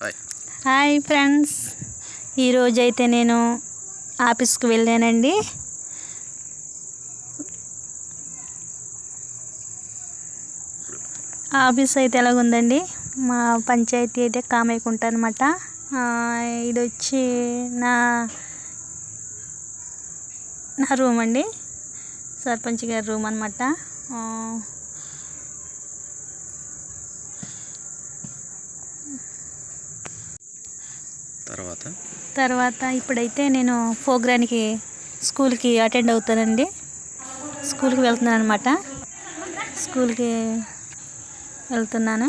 Hi friends ఈరోజు అయితే నేను ఆఫీస్కి వెళ్ళానండి. ఆఫీస్ అయితే ఎలాగుందండి? మా పంచాయతీ అయితే కామైకుంట అనమాట ఇది వచ్చి నా నా రూమ్ అండి సర్పంచ్ గారి రూమ్ అనమాట తర్వాత? తర్వాత ఇప్పుడైతే నేను ప్రోగ్రామ్కి స్కూల్కి అటెండ్ అవుతానండి. స్కూల్కి వెళ్తున్నాను అనమాట స్కూల్కి వెళ్తున్నాను.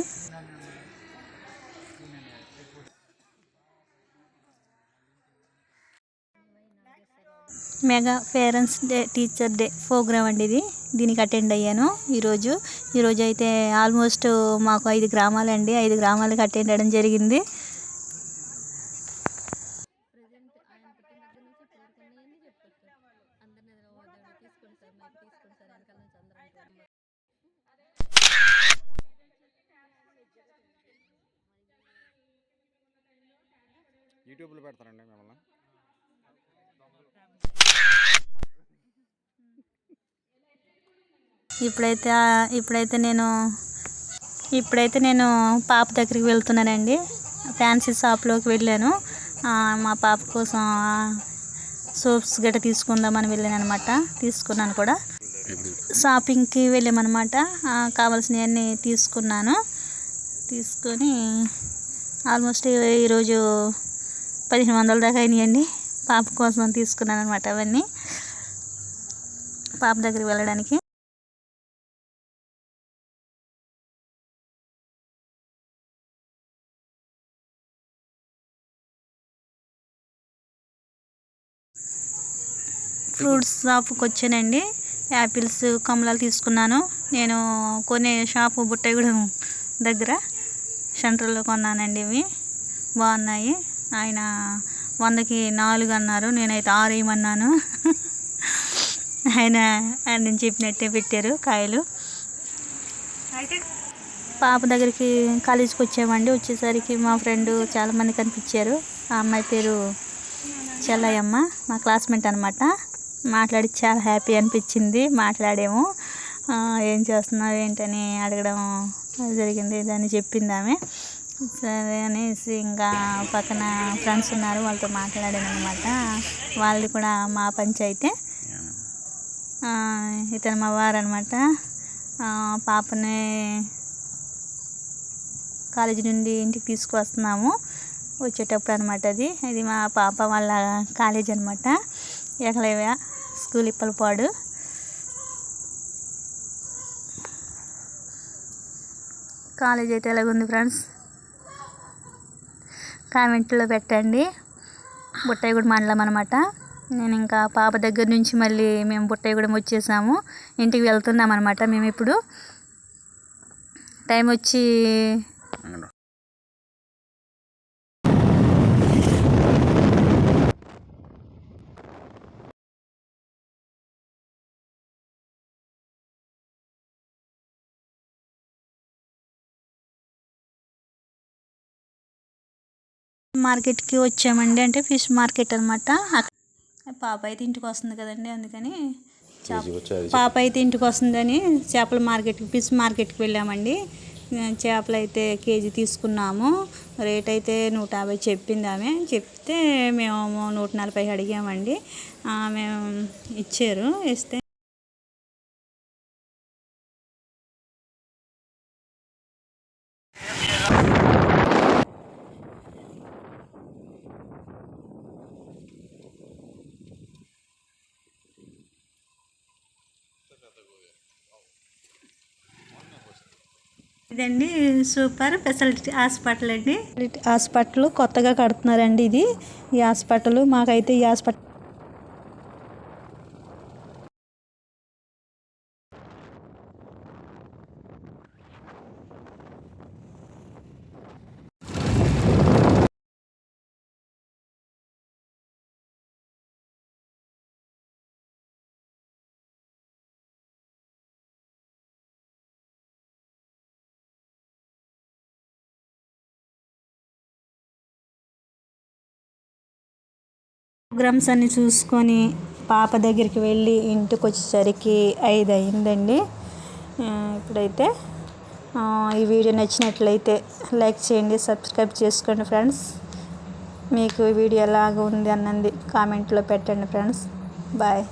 Mega parents day teacher day programme అండి ఇది. దీనికి అటెండ్ అయ్యాను ఈరోజు. ఈరోజు అయితే ఆల్మోస్ట్ మాకు ఐదు గ్రామాలండి. ఐదు గ్రామాలకు అటెండ్ అవ్వడం జరిగింది. యూట్యూబ్లో పెడతారండి మిమ్మల్ని. ఇప్పుడైతే ఇప్పుడైతే నేను ఇప్పుడైతే నేను పాప దగ్గరికి వెళ్తున్నానండి. ఫ్యాన్సీ షాప్లోకి వెళ్ళాను. ఆ, మా పాప కోసం సోప్స్ గట్ట తీసుకుందామని వెళ్ళాను అనమాట తీసుకున్నాను కూడా. షాపింగ్కి వెళ్ళామన్నమాట. కావాల్సినవన్నీ తీసుకున్నాను. తీసుకొని ఆల్మోస్ట్ ఈరోజు పదిహేను వందల దాకా అయినాయండి. పాప కోసం తీసుకున్నాను అనమాట అవన్నీ. పాప దగ్గరికి వెళ్ళడానికి. ఫ్రూట్స్ షాప్కి వచ్చానండి యాపిల్స్ కమలాలు తీసుకున్నాను. నేను కొనే షాపు బుట్టగూడెం దగ్గర. సెంటర్లో కొన్నానండి ఇవి. బాగున్నాయి. ఆయన వందకి నాలుగు అన్నారు. నేనైతే ఆరు వేయమన్నాను ఆయన ఆయన చెప్పినట్టే పెట్టారు కాయలు. పాప దగ్గరికి కాలేజీకి వచ్చామండి వచ్చేసరికి మా ఫ్రెండ్ చాలామంది కనిపించారు. ఆ అమ్మాయి పేరు చెల్లయ్యమ్మ మా క్లాస్మేట్ అనమాట మాట్లాడి చాలా హ్యాపీ అనిపించింది మాట్లాడాము. ఏం చేస్తున్నావు ఏంటని అడగడం జరిగింది దాన్ని చెప్పింది ఆమె. సరే అనేసి ఇంకా పక్కన ఫ్రెండ్స్ ఉన్నారు వాళ్ళతో మాట్లాడాను అనమాట వాళ్ళది కూడా మా పంచాయితే. ఇతను మా వారు అనమాట పాపని కాలేజీ నుండి ఇంటికి తీసుకువస్తున్నాము వచ్చేటప్పుడు అనమాట అది. ఇది మా పాప వాళ్ళ కాలేజ్ అనమాట ఏకలవ్య స్కూల్ ఇప్పలపాడు కాలేజ్ అయితే ఎలాగుంది ఫ్రెండ్స్? కామెంట్లో పెట్టండి. బుట్టాయిగూడ మండలం అనమాట నేను ఇంకా పాప దగ్గర నుంచి మళ్ళీ మేము బుట్టాయిగూడెం వచ్చేసాము. ఇంటికి వెళ్తున్నాం అనమాట మేము ఇప్పుడు. టైం వచ్చి మార్కెట్కి వచ్చామండి. అంటే ఫిష్ మార్కెట్ అనమాట పాప అయితే ఇంటికి వస్తుంది కదండి అందుకని పాప అయితే ఇంటికి వస్తుందని చేపల మార్కెట్కి ఫిష్ మార్కెట్కి వెళ్ళామండి. చేపలు అయితే కేజీ తీసుకున్నాము. రేట్ అయితే నూట యాభై చెప్పింది ఆమె. చెప్తే మేము నూట నలభై అడిగామండి. ఆమె ఇచ్చారు. ఇస్తే ఇదండి సూపర్ ఫెసిలిటీ హాస్పిటల్ అండి. హాస్పిటల్ కొత్తగా కడుతున్నారండి ఇది. ఈ హాస్పిటల్ మాకైతే ఈ హాస్పిటల్ ప్రోగ్రామ్స్ అన్ని చూసుకొని పాప దగ్గరికి వెళ్ళి ఇంటికి వచ్చేసరికి ఐదు అయిందండి ఇప్పుడైతే ఈ వీడియో నచ్చినట్లయితే లైక్ చేయండి సబ్స్క్రైబ్ చేసుకోండి ఫ్రెండ్స్. మీకు ఈ వీడియో ఎలాగ ఉంది అన్నది కామెంట్లో పెట్టండి ఫ్రెండ్స్. బాయ్.